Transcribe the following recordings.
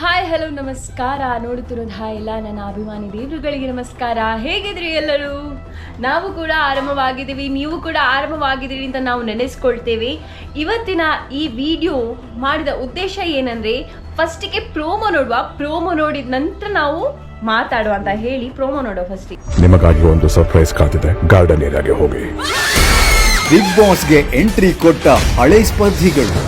Hi hello ನಮಸ್ಕಾರ. ನೋಡುತ್ತಿರೋದು hi ಎಲ್ಲ ನನ್ನ ಅಭಿಮಾನಿ ದೇವರುಗಳಿಗೆ ನಮಸ್ಕಾರ. ಹೇಗಿದ್ರಿ ಎಲ್ಲರೂ? ನಾವು ಕೂಡ ಆರಂಭವಾಗಿದ್ದೀವಿ. ನೀವು ಕೂಡ ಆರಂಭವಾಗಿದ್ದೀರಿ ಅಂತ ನಾವು ನೆನೆಸ್ಕೊಳ್ತೇವೆ. ಇವತ್ತಿನ ಈ ವಿಡಿಯೋ ಮಾಡಿದ ಉದ್ದೇಶ ಏನಂದ್ರೆ ಫಸ್ಟಿಗೆ ಪ್ರೋಮೋ ನೋಡುವ. ಪ್ರೋಮೋ ನೋಡಿದ ನಂತರ ನಾವು ಮಾತಾಡುವ ಅಂತ ಹೇಳಿ ಪ್ರೋಮೋ ನೋಡುವ ಫಸ್ಟಿಗೆ ನಿಮಗಾಗಿ ಒಂದು ಸರ್ಪ್ರೈಸ್ ಕಾತಿದೆ ಗಾರ್ಡನ್ ಏರಿಯಾಗೆ ಹೋಗಿ. ಬಿಗ್ ಬಾಸ್ಗೆ ಎಂಟ್ರಿ ಕೊಟ್ಟ ಹಳೆ ಸ್ಪರ್ಧಿಗಳು.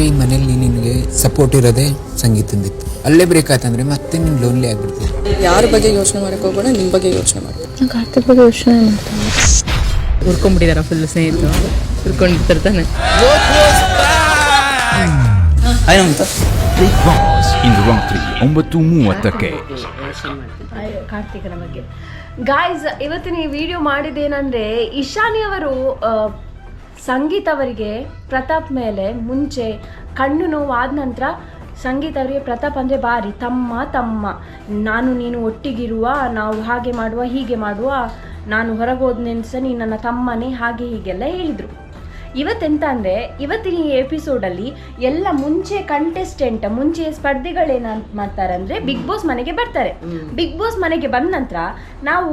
ಈ ಮನೇಲಿ ನಿನಗೆ ಸಪೋರ್ಟ್ ಇರೋದೇ ಸಂಗೀತದಿತ್ತು ಅಲ್ಲೇ ಬ್ರೇಕ್ ಆಯ್ತಂದ್ರೆ ಮತ್ತೆ ನೀನು ಲೋನ್ಲಿ ಆಗ್ಬಿಡ್ತೀನಿ ಯಾರ ಬಗ್ಗೆ ಯೋಚನೆ ಮಾಡಕ್ ಹೋಗೋಣ ನಿಮ್ಮ ಬಗ್ಗೆ ಯೋಚನೆ ಮಾಡ್ತೀನಿ ಕಾರ್ತಿಕ್ ಬಗ್ಗೆ ಯೋಚನೆ ಮಾಡ್ತಾನೆ ಹುರ್ಕೊಂಡ್ಬಿಟ್ಟಿದಾರ ಫುಲ್ ಸ್ನೇಹಿತರು. ಹುರ್ಕೊಂಡಿರ್ತಾನೆ ಬಿಗ್ ಬಾಸ್ ಇಂದು ರಾತ್ರಿ ಒಂಬತ್ತು ಮೂವತ್ತಕ್ಕೆ. ಕಾರ್ತಿಕನ ಬಗ್ಗೆ. ಗಾಯ್ಸ್ ಇವತ್ತಿನ ಈ ವಿಡಿಯೋ ಮಾಡಿದ್ದೇನಂದ್ರೆ ಇಶಾನಿ ಅವರು ಸಂಗೀತ್ ಅವರಿಗೆ ಪ್ರತಾಪ್ ಮೇಲೆ ಮುಂಚೆ ಕಣ್ಣು ನೋವು ಆದ ನಂತರ ಸಂಗೀತ ಅವರಿಗೆ ಪ್ರತಾಪ್ ಅಂದರೆ ಬಾರಿ ತಮ್ಮ ತಮ್ಮ. ನಾನು ನೀನು ಒಟ್ಟಿಗಿರುವ ನಾವು ಹಾಗೆ ಮಾಡುವ ಹೀಗೆ ಮಾಡುವ. ನಾನು ಹೊರಗೋದ್ ಸಹ ನೀ ನನ್ನ ತಮ್ಮನೇ ಹಾಗೆ ಹೀಗೆಲ್ಲ ಹೇಳಿದರು. ಇವತ್ತೆಂತ ಅಂದರೆ ಇವತ್ತಿನ ಈ ಎಪಿಸೋಡಲ್ಲಿ ಎಲ್ಲ ಮುಂಚೆ ಕಂಟೆಸ್ಟೆಂಟ್ ಮುಂಚೆ ಸ್ಪರ್ಧಿಗಳೇನ ಮಾಡ್ತಾರೆ ಅಂದರೆ ಬಿಗ್ ಬಾಸ್ ಮನೆಗೆ ಬರ್ತಾರೆ. ಬಿಗ್ ಬಾಸ್ ಮನೆಗೆ ಬಂದ ನಂತರ ನಾವು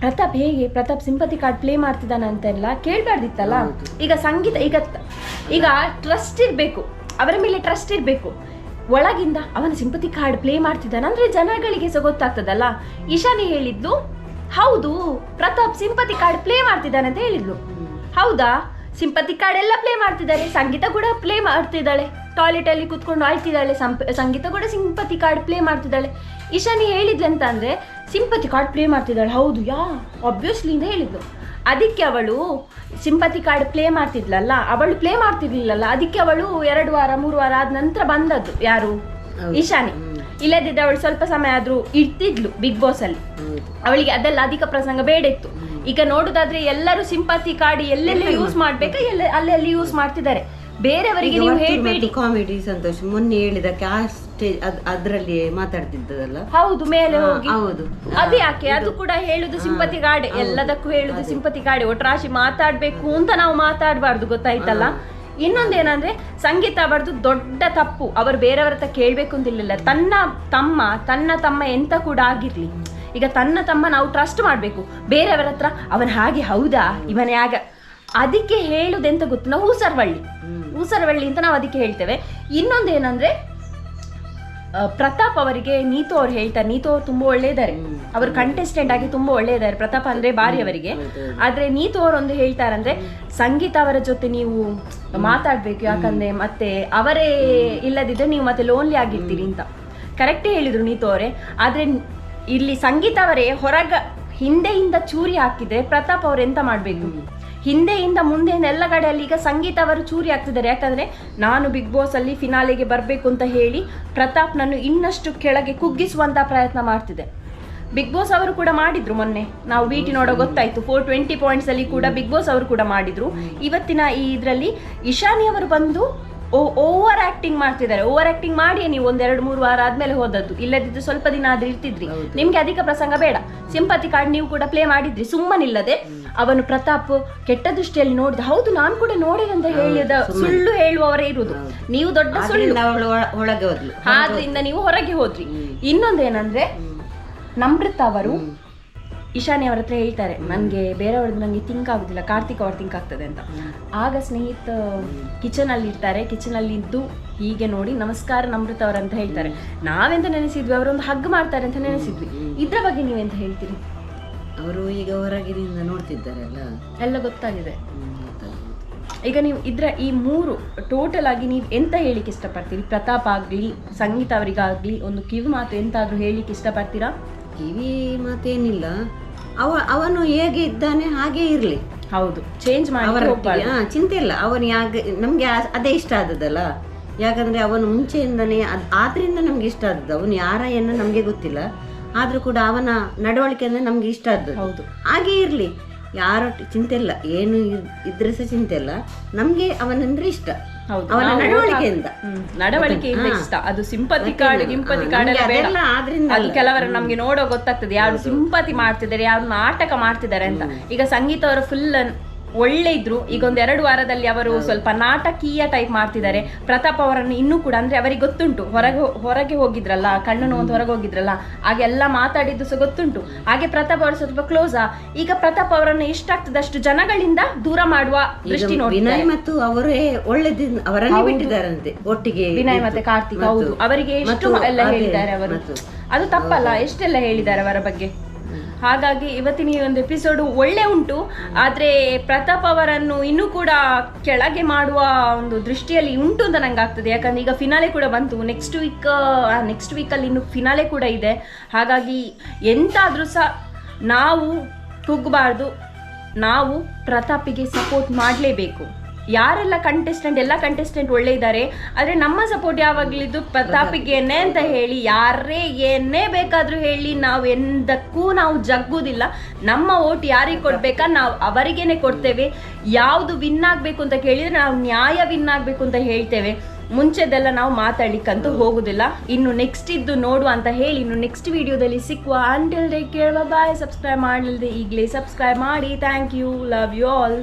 ಪ್ರತಾಪ್ ಹೇಗೆ? ಪ್ರತಾಪ್ ಸಿಂಪತಿ ಕಾರ್ಡ್ ಪ್ಲೇ ಮಾಡ್ತಿದ್ದಾನಂತೆಲ್ಲ ಕೇಳ್ಬಾರ್ದಿತ್ತಲ್ಲ? ಈಗ ಸಂಗೀತ ಈಗ ಈಗ ಟ್ರಸ್ಟ್ ಇರಬೇಕು. ಅವರ ಮೇಲೆ ಟ್ರಸ್ಟ್ ಇರಬೇಕು. ಒಳಗಿಂದ ಅವನ ಸಿಂಪತಿ ಕಾರ್ಡ್ ಪ್ಲೇ ಮಾಡ್ತಿದ್ದಾನೆ. ಅಂದ್ರೆ ಜನಗಳಿಗೆ ಸಹ ಗೊತ್ತಾಗ್ತದಲ್ಲ? ಇಶಾನಿ ಹೇಳಿದ್ಲು ಹೌದು ಪ್ರತಾಪ್ ಸಿಂಪತಿ ಕಾರ್ಡ್ ಪ್ಲೇ ಮಾಡ್ತಿದ್ದಾನೆ ಅಂತ ಹೇಳಿದ್ಲು. ಹೌದಾ? ಸಿಂಪತಿ ಕಾರ್ಡ್ ಎಲ್ಲ ಪ್ಲೇ ಮಾಡ್ತಿದ್ದಾರೆ. ಸಂಗೀತ ಕೂಡ ಪ್ಲೇ ಮಾಡ್ತಿದ್ದಾಳೆ. ಟಾಯ್ಲೆಟ್ ಅಲ್ಲಿ ಕುತ್ಕೊಂಡು ಆಳ್ತಿದ್ದಾಳೆ ಸಂಪ ಸಂಗೀತ ಕೂಡ ಸಿಂಪತಿ ಕಾರ್ಡ್ ಪ್ಲೇ ಮಾಡ್ತಿದ್ದಾಳೆ. ಇಶಾನಿ ಹೇಳಿದ್ಲು ಅಂತ ಅಂದ್ರೆ ಸಿಂಪತಿ ಕಾರ್ಡ್ ಪ್ಲೇ ಮಾಡ್ತಿದ್ದಾಳೆ. ಹೌದು ಯಾ ಆಬ್ವಿಯಸ್ಲಿ ಅಂತ ಹೇಳಿದ್ಲು ಅದಕ್ಕೆ ಅವಳು ಸಿಂಪತಿ ಕಾರ್ಡ್ ಪ್ಲೇ ಮಾಡ್ತಿದ್ಲಲ್ಲ ಅವಳು ಪ್ಲೇ ಮಾಡ್ತಿರ್ಲಿಲ್ಲಲ್ಲ ಅದಕ್ಕೆ ಅವಳು ಎರಡು ವಾರ ಮೂರು ವಾರ ಆದ ನಂತರ ಬಂದದ್ದು ಯಾರು? ಇಶಾನಿ ಇಲ್ಲದಿದ್ದರೆ ಅವಳು ಸ್ವಲ್ಪ ಸಮಯ ಆದ್ರೂ ಇರ್ತಿದ್ಲು ಬಿಗ್ ಬಾಸ್ ಅಲ್ಲಿ. ಅವಳಿಗೆ ಅದೆಲ್ಲ ಅಧಿಕ ಪ್ರಸಂಗ ಬೇಡ ಇತ್ತು ಈಗ ನೋಡುದಾದ್ರೆ ಎಲ್ಲರೂ ಸಿಂಪತಿ ಕಾರ್ಡ್ ಎಲ್ಲೆಲ್ಲಿ ಯೂಸ್ ಮಾಡ್ಬೇಕಾ? ಎಲ್ಲ ಅಲ್ಲೆಲ್ಲಿ ಯೂಸ್ ಮಾಡ್ತಿದ್ದಾರೆ. ಬೇರೆಯವರಿಗೆ ನೀವು ಹೇಳ್ಬೇಡಿ. ಕಾಮಿಡಿ ಸಂತೋಷ್ ಮೊನ್ನೆ ಹೇಳಿದ ಕ್ಯಾಸ್ಟ್ ಅದರಲ್ಲಿ ಮಾತಾಡ್ತಿದ್ದದಲ್ಲ? ಹೌದು ಮೇಲೆ ಹೋಗಿ. ಹೌದು. ಅದು ಯಾಕೆ? ಅದು ಕೂಡ ಹೇಳುದು ಸಿಂಪತಿ ಗಾಡೆ ಎಲ್ಲದಕ್ಕೂ ಹೇಳುದು ಸಿಂಪತಿ ಗಾಡೆ ಒಟ್ರಾಶಿ ಮಾತಾಡ್ಬೇಕು ಅಂತ ನಾವು ಮಾತಾಡಬಾರ್ದು ಗೊತ್ತಾಯ್ತಲ್ಲ? ಇನ್ನೊಂದೇನಂದ್ರೆ ಸಂಗೀತ ಬರೆದು ದೊಡ್ಡ ತಪ್ಪು. ಅವರು ಬೇರೆಯವರ ಹತ್ರ ಅಂತ ಇಲ್ಲ ತನ್ನ ತಮ್ಮ ತನ್ನ ತಮ್ಮ ಎಂತ ಕೂಡ ಆಗಿರ್ಲಿ. ಈಗ ತನ್ನ ತಮ್ಮ ನಾವು ಟ್ರಸ್ಟ್ ಮಾಡಬೇಕು. ಬೇರೆಯವರ ಹತ್ರ ಅವನ ಹಾಗೆ ಹೌದಾ? ಇವನೇ ಆಗ. ಅದಕ್ಕೆ ಹೇಳುದೆಂತ ಗೊತ್ತು? ನಾವು ಹೂಸರವಳ್ಳಿ ಊಸರವಳ್ಳಿ ಅಂತ ನಾವು ಅದಕ್ಕೆ ಹೇಳ್ತೇವೆ. ಇನ್ನೊಂದೇನಂದ್ರೆ ಏನಂದ್ರೆ ಪ್ರತಾಪ್ ಅವರಿಗೆ ನೀತು ಅವ್ರು ಹೇಳ್ತಾರೆ. ನೀತು ಅವ್ರು ತುಂಬಾ ಒಳ್ಳೆ ಇದ್ದಾರೆ ಅವರು ಕಂಟೆಸ್ಟೆಂಟ್ ಆಗಿ ತುಂಬಾ ಒಳ್ಳೆ ಇದ್ದಾರೆ ಪ್ರತಾಪ್ ಅಂದ್ರೆ ಬಾರಿ ಅವರಿಗೆ. ಆದ್ರೆ ನೀತು ಅವರು ಒಂದು ಹೇಳ್ತಾರಂದ್ರೆ ಸಂಗೀತ ಅವರ ಜೊತೆ ನೀವು ಮಾತಾಡ್ಬೇಕು ಯಾಕಂದ್ರೆ ಮತ್ತೆ ಅವರೇ ಇಲ್ಲದಿದ್ರೆ ನೀವು ಮತ್ತೆ ಲೋನ್ಲಿ ಆಗಿರ್ತೀರಿ ಅಂತ. ಕರೆಕ್ಟೇ ಹೇಳಿದ್ರು ನೀತು ಅವರೇ. ಆದ್ರೆ ಇಲ್ಲಿ ಸಂಗೀತ ಅವರೇ ಹೊರಗ ಹಿಂದೆಯಿಂದ ಚೂರಿ ಹಾಕಿದ್ರೆ ಪ್ರತಾಪ್ ಅವ್ರು ಎಂತ ಮಾಡ್ಬೇಕು? ಹಿಂದೆಯಿಂದ ಮುಂದೆ ಎಲ್ಲ ಕಡೆಯಲ್ಲಿ ಈಗ ಸಂಗೀತ ಅವರು ಚೂರಿ ಆಗ್ತಿದ್ದಾರೆ ಯಾಕಂದ್ರೆ ನಾನು ಬಿಗ್ ಬಾಸ್ ಅಲ್ಲಿ ಫಿನಾಲೆಗೆ ಬರಬೇಕು ಅಂತ ಹೇಳಿ ಪ್ರತಾಪ್ ನನ್ನ ಇನ್ನಷ್ಟು ಕೆಳಗೆ ಕುಗ್ಗಿಸುವಂತ ಪ್ರಯತ್ನ ಮಾಡ್ತಿದೆ. ಬಿಗ್ ಬಾಸ್ ಅವರು ಕೂಡ ಮಾಡಿದ್ರು ಮೊನ್ನೆ. ನಾವು ಬೀಟಿ ನೋಡೋ ಗೊತ್ತಾಯ್ತು. ಫೋರ್ ಟ್ವೆಂಟಿ ಪಾಯಿಂಟ್ಸ್ ಅಲ್ಲಿ ಕೂಡ ಬಿಗ್ ಬಾಸ್ ಅವರು ಕೂಡ ಮಾಡಿದ್ರು. ಇವತ್ತಿನ ಈ ಇದರಲ್ಲಿ ಇಶಾನಿ ಅವರು ಬಂದು ಓವರ್ ಆಕ್ಟಿಂಗ್ ಮಾಡ್ತಿದ್ದಾರೆ. ಓವರ್ ಆಕ್ಟಿಂಗ್ ಮಾಡಿ ನೀವು ಒಂದೆರಡು ಮೂರು ವಾರ ಆದ್ಮೇಲೆ ಹೋದದ್ದು. ಇಲ್ಲದಿದ್ದು ಸ್ವಲ್ಪ ದಿನ ಆದ್ರೆ ಇರ್ತಿದ್ರಿ. ನಿಮ್ಗೆ ಅಧಿಕ ಪ್ರಸಂಗ ಬೇಡ. ಸಿಂಪತಿ ಕಾರ್ಡ್ ನೀವು ಕೂಡ ಪ್ಲೇ ಮಾಡಿದ್ರಿ. ಸುಮ್ಮನಿಲ್ಲದೆ ಅವನು ಪ್ರತಾಪ್ ಕೆಟ್ಟ ದೃಷ್ಟಿಯಲ್ಲಿ ನೋಡಿದ ಹೌದು ನಾನು ಕೂಡ ನೋಡಿದೆ ಅಂತ ಹೇಳಿದ ಸುಳ್ಳು. ಹೇಳುವವರೇ ಇರುವುದು. ನೀವು ದೊಡ್ಡ ಸುಳ್ಳು. ಆದ್ರಿಂದ ಅವಳು ಒಳ- ಒಳಗೆ ಹೋದ್ಲು. ಆದ್ರಿಂದ ನೀವು ಹೊರಗೆ ಹೋದ್ರಿ. ಇನ್ನೊಂದೇನಂದ್ರೆ ನಮ್ರತ ಅವರು ಇಶಾನಿ ಅವ್ರ ಹತ್ರ ಹೇಳ್ತಾರೆ ನನಗೆ ಬೇರೆಯವ್ರದ್ದು ನನಗೆ ತಿಂಕ್ ಆಗುದಿಲ್ಲ ಕಾರ್ತಿಕ್ ಅವ್ರು ಥಿಂಕ್ ಆಗ್ತದೆ ಅಂತ. ಆಗ ಸ್ನೇಹಿತ ಕಿಚನ್ ಅಲ್ಲಿ ಇರ್ತಾರೆ ಕಿಚನ್ ಅಲ್ಲಿ ಇದ್ದು ಹೀಗೆ ನೋಡಿ ನಮಸ್ಕಾರ ನಮೃತ ಅವರ ಅಂತ ಹೇಳ್ತಾರೆ. ನಾವೆಂತ ನೆನೆಸಿದ್ವಿ ಅವರೊಂದು ಹಗ್ ಮಾಡ್ತಾರೆ ಅಂತ ನೆನೆಸಿದ್ವಿ. ಇದ್ರ ಬಗ್ಗೆ ನೀವೆಂತ ಹೇಳ್ತೀರಿ? ಅವರು ಈಗ ಹೊರಗಿನಿಂದ ನೋಡ್ತಿದ್ದಾರಲ್ಲ ಎಲ್ಲ ಗೊತ್ತಾಗಿದೆ. ಈಗ ನೀವು ಇದ್ರ ಈ ಮೂರು ಟೋಟಲ್ ಆಗಿ ನೀವು ಎಂತ ಹೇಳಿಕ್ಕೆ ಇಷ್ಟಪಡ್ತೀರಿ? ಪ್ರತಾಪ್ ಆಗ್ಲಿ ಸಂಗೀತ ಅವರಿಗಾಗ್ಲಿ ಒಂದು ಕಿವಿ ಮಾತು ಎಂತಾದ್ರೂ ಹೇಳಿಕ್ಕೆ ಇಷ್ಟಪಡ್ತೀರಾ? ಕಿವಿ ಮಾತೇನಿಲ್ಲ ಅವ ಅವನು ಹೇಗೆ ಇದ್ದಾನೆ ಹಾಗೆ ಇರ್ಲಿ. ಹೌದು ಚೇಂಜ್ ಮಾಡಿ ಚಿಂತೆ ಇಲ್ಲ. ಅವನು ಯಾಕೆ ನಮ್ಗೆ ಅದೇ ಇಷ್ಟ ಆದದಲ್ಲ ಯಾಕಂದ್ರೆ ಅವನು ಮುಂಚೆಯಿಂದನೇ ಅದ್ ಆದ್ರಿಂದ ನಮ್ಗೆ ಇಷ್ಟ ಆದದ್ದು. ಅವನು ಯಾರ ಏನೋ ನಮ್ಗೆ ಗೊತ್ತಿಲ್ಲ. ಆದ್ರೂ ಕೂಡ ಅವನ ನಡವಳಿಕೆ ಅಂದ್ರೆ ನಮ್ಗೆ ಇಷ್ಟ ಆದದ್ದು. ಹೌದು. ಹಾಗೆ ಇರ್ಲಿ. ಯಾರೊಟ್ಟು ಚಿಂತೆ ಇಲ್ಲ. ಏನು ಇದ್- ಇದ್ರೆ ಸಹ ಚಿಂತೆ ಇಲ್ಲ. ನಮ್ಗೆ ಅವನಂದ್ರೆ ಇಷ್ಟ. ಹೌದು. ಅವನ ನಾವು ನಡವಳಿಕೆಯಿಂದ. ಹ್ಮ್, ನಡವಳಿಕೆಯಿಂದ ಇಷ್ಟ. ಅದು ಸಿಂಪತಿ ಕಾರ್ಡ್? ಗಿಂಪತಿ ಕಾರ್ಡ್ ನಮ್ಗೆ ಅದೆಲ್ಲ ಆದ್ರಿಂದ ಅದು ಕೆಲವರು ನಮ್ಗೆ ನೋಡೋ ಗೊತ್ತಾಗ್ತದೆ. ಯಾರು ಸಿಂಪತಿ ಮಾಡ್ತಿದ್ದಾರೆ ಯಾರು ನಾಟಕ ಮಾಡ್ತಿದ್ದಾರೆ ಅಂತ. ಈಗ ಸಂಗೀತ ಅವರು ಫುಲ್ ಒಳ್ಳೆ ಇದ್ರು ಈಗ ಒಂದು ಎರಡು ವಾರದಲ್ಲಿ ಅವರು ಸ್ವಲ್ಪ ನಾಟಕೀಯ ಟೈಪ್ ಮಾಡ್ತಿದ್ದಾರೆ. ಪ್ರತಾಪ್ ಅವರನ್ನು ಇನ್ನೂ ಕೂಡ ಅಂದ್ರೆ ಅವರಿಗೆ ಗೊತ್ತುಂಟು. ಹೊರಗೆ ಹೊರಗೆ ಹೋಗಿದ್ರಲ್ಲ ಕಣ್ಣು ನೋವು ಹೊರಗೆ ಹೋಗಿದ್ರಲ್ಲ ಹಾಗೆಲ್ಲ ಮಾತಾಡಿದ್ದು ಸಹ ಗೊತ್ತುಂಟು. ಹಾಗೆ ಪ್ರತಾಪ್ ಅವರು ಸ್ವಲ್ಪ ಕ್ಲೋಸ್ ಈಗ ಪ್ರತಾಪ್ ಅವರನ್ನು ಎಷ್ಟಾಗ್ತದಷ್ಟು ಜನಗಳಿಂದ ದೂರ ಮಾಡುವ ದೃಷ್ಟಿ ನೋಡಿ ವಿನಯ್ ಮತ್ತು ಅವರೇ ಒಳ್ಳೆದಿನ್ ಅವರನ್ನೇ ಬಿಟ್ಟಿದ್ದಾರಂತೆ ಒಟ್ಟಿಗೆ ವಿನಯ್ ಮತ್ತೆ ಕಾರ್ತಿಕ್ ಹೌದು. ಅವರಿಗೆ ಎಷ್ಟು ಎಲ್ಲ ಹೇಳಿದ್ದಾರೆ ಅವರು? ಅದು ತಪ್ಪಲ್ಲ ಎಷ್ಟೆಲ್ಲ ಹೇಳಿದ್ದಾರೆ ಅವರ ಬಗ್ಗೆ? ಹಾಗಾಗಿ ಇವತ್ತಿನ ಈ ಒಂದು ಎಪಿಸೋಡು ಒಳ್ಳೆ ಉಂಟು. ಆದರೆ ಪ್ರತಾಪ್ ಅವರನ್ನು ಇನ್ನೂ ಕೂಡ ಕೆಳಗೆ ಮಾಡುವ ಒಂದು ದೃಷ್ಟಿಯಲ್ಲಿ ಉಂಟು ಅಂತ ನಂಗೆ ಆಗ್ತದೆ. ಯಾಕಂದ್ರೆ ಈಗ ಫಿನಾಲೆ ಕೂಡ ಬಂತು. ನೆಕ್ಸ್ಟ್ ವೀಕ್ ನೆಕ್ಸ್ಟ್ ವೀಕಲ್ಲಿ ಇನ್ನು ಫಿನಾಲೆ ಕೂಡ ಇದೆ. ಹಾಗಾಗಿ ಎಂತಾದರೂ ಸಹ ನಾವು ಕುಗ್ಗಬಾರ್ದು ನಾವು ಪ್ರತಾಪಿಗೆ ಸಪೋರ್ಟ್ ಮಾಡಲೇಬೇಕು. ಯಾರೆಲ್ಲ ಕಂಟೆಸ್ಟೆಂಟ್ ಎಲ್ಲ ಕಂಟೆಸ್ಟೆಂಟ್ ಒಳ್ಳೆ ಇದ್ದಾರೆ ಆದರೆ ನಮ್ಮ ಸಪೋರ್ಟ್ ಯಾವಾಗಲಿದ್ದು ಪ್ರತಾಪಿಗೇನೆ ಅಂತ ಹೇಳಿ, ಯಾರೇ ಏನೇ ಬೇಕಾದರೂ ಹೇಳಿ ನಾವು ಎಂದಕ್ಕೂ ನಾವು ಜಗ್ಗುದಿಲ್ಲ. ನಮ್ಮ ಓಟ್ ಯಾರಿಗೆ ಕೊಡ್ಬೇಕಾ ನಾವು ಅವರಿಗೇನೆ ಕೊಡ್ತೇವೆ. ಯಾವುದು ವಿನ್ ಆಗಬೇಕು ಅಂತ ಕೇಳಿದ್ರೆ ನಾವು ನ್ಯಾಯ ವಿನ್ ಆಗಬೇಕು ಅಂತ ಹೇಳ್ತೇವೆ. ಮುಂಚೆದೆಲ್ಲ ನಾವು ಮಾತಾಡ್ಲಿಕ್ಕಂತೂ ಹೋಗುದಿಲ್ಲ. ಇನ್ನು ನೆಕ್ಸ್ಟ್ ಇದ್ದು ನೋಡುವ ಅಂತ ಹೇಳಿ, ಇನ್ನು ನೆಕ್ಸ್ಟ್ ವಿಡಿಯೋದಲ್ಲಿ ಸಿಕ್ಕುವ ಅಂಟಿಲ್ ಕೇಳುವ ಬಾಯ್ ಸಬ್ಸ್ಕ್ರೈಬ್ ಮಾಡಲಿಲ್ಲದೆ ಈಗಲೇ ಸಬ್ಸ್ಕ್ರೈಬ್ ಮಾಡಿ. Thank you love you all